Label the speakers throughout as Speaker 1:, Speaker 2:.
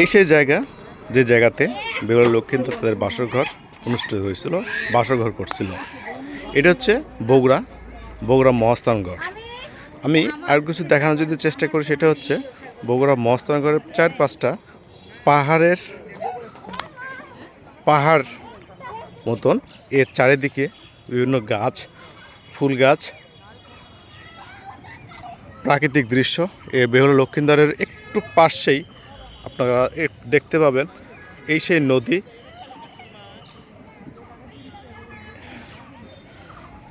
Speaker 1: এই সেই জায়গা, যে জায়গাতে বেগুড়া লক্ষ্মীন্দর তাদের বাসর ঘর অনুষ্ঠিত হয়েছিল বাসর ঘর করছিল। এটা হচ্ছে বগুড়া বগুড়া মহাস্থানগড় আমি আর কিছু দেখানোর যদি চেষ্টা করি, সেটা হচ্ছে বগুড়া মহাস্থানগড়ের চার পাঁচটা পাহাড়ের পাহাড় মতন। এর চারিদিকে বিভিন্ন গাছ, ফুল গাছ, প্রাকৃতিক দৃশ্য। এ বেহুলা লক্ষিন্দারের একটু পাশেই আপনারা দেখতে পাবেন, এই সেই নদী।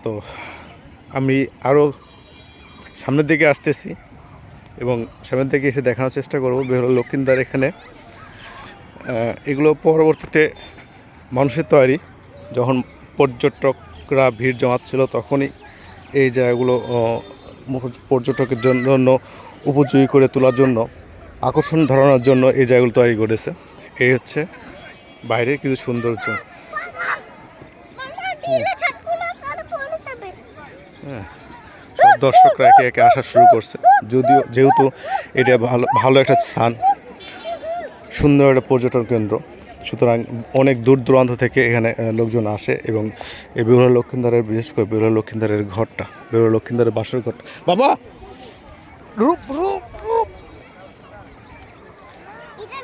Speaker 1: তো আমি আরও সামনের দিকে আসতেছি এবং সামনের দিকে এসে দেখানোর চেষ্টা করব। বেহুলা লক্ষিন্দার এখানে। এগুলো পরবর্তীতে মানুষের তৈরি। যখন পর্যটকরা ভিড় জমাচ্ছিল তখনই এই জায়গাগুলো পর্যটকের জন্য উপযোগী করে তোলার জন্য আকর্ষণ ধরানোর জন্য এই জায়গাগুলো তৈরি করেছে। এই হচ্ছে বাইরের কিছু সৌন্দর্য। হ্যাঁ সব দর্শকরা একে একে আসা শুরু করছে। যদিও যেহেতু এটা ভালো ভালো একটা স্থান, সুন্দর একটা পর্যটন কেন্দ্র, সুতরাং অনেক দূর দূরান্ত থেকে এখানে লোকজন আসে এবং এই বেহুলা লক্ষিন্দারের, বিশেষ করে বেহুলা লক্ষিন্দারের ঘরটা বেহুলা লক্ষিন্দারের বাসর ঘরটা। বাবা! রূপ রূপ রূপ!
Speaker 2: এটা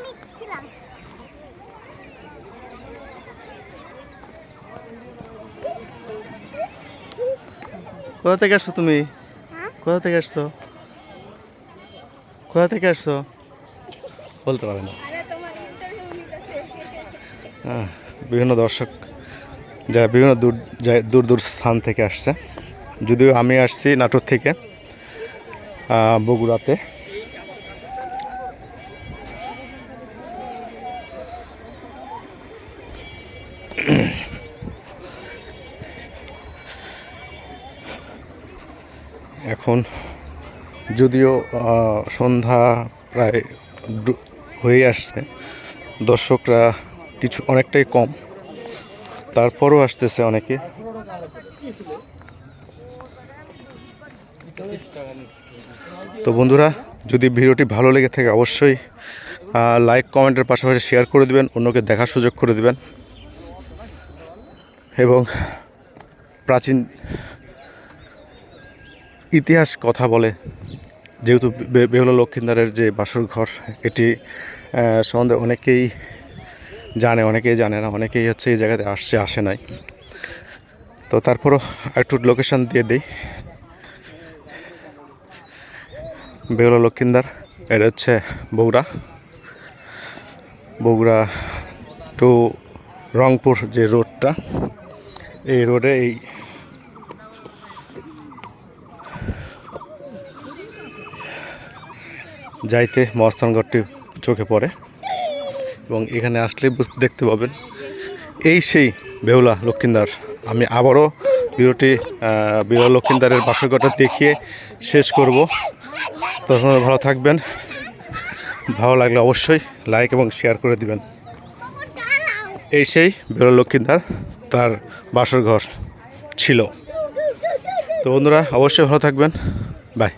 Speaker 1: কোথা থেকে আসছো তুমি?
Speaker 2: হ্যাঁ?
Speaker 1: কোথা থেকে আসছো? কোথা থেকে আসছো? বলতে পারে না। হ্যাঁ, বিভিন্ন দর্শক যারা বিভিন্ন দূর দূর দূর স্থান থেকে আসছে। যদিও আমি আসছি নাটোর থেকে বগুড়াতে। এখন যদিও সন্ধ্যা প্রায় হয়ে আসছে, দর্শকরা কিছু অনেকটাই কম, তারপরও আসতেছে অনেকে। তো বন্ধুরা, যদি ভিডিওটি ভালো লেগে থাকে অবশ্যই লাইক কমেন্টের পাশাপাশি শেয়ার করে দিবেন, অন্যকে দেখার সুযোগ করে দিবেন। এবং প্রাচীন ইতিহাস কথা বলে, যেহেতু বেহুলা লক্ষিন্দারের যে বাসর ঘর, এটি সম্বন্ধে অনেকেই জানে অনেকেই জানে না, অনেকেই হচ্ছে এই জায়গাতে আসছে, আসে নাই। তো তারপরও একটু লোকেশন দিয়ে দিই। বেহুলা লক্ষিন্দার, এটা হচ্ছে বগুড়া। বগুড়া টু রংপুর যে রোডটা এই রোডে এই যাইতে মহাস্থানগড়টি চোখে পড়ে এবং এখানে আসলে দেখতে পাবেন, এই সেই বেহুলা লক্ষিন্দার। আমি আবারও ভিডিওটি বেহুলা লক্ষিন্দারের বাসরঘরটা দেখিয়ে শেষ করব। তখন ভালো থাকবেন। ভালো লাগলে অবশ্যই লাইক এবং শেয়ার করে দিবেন। এই সেই বেহুলা লক্ষিন্দার তার বাসর ঘর ছিল। তো বন্ধুরা, অবশ্যই ভালো থাকবেন। বাই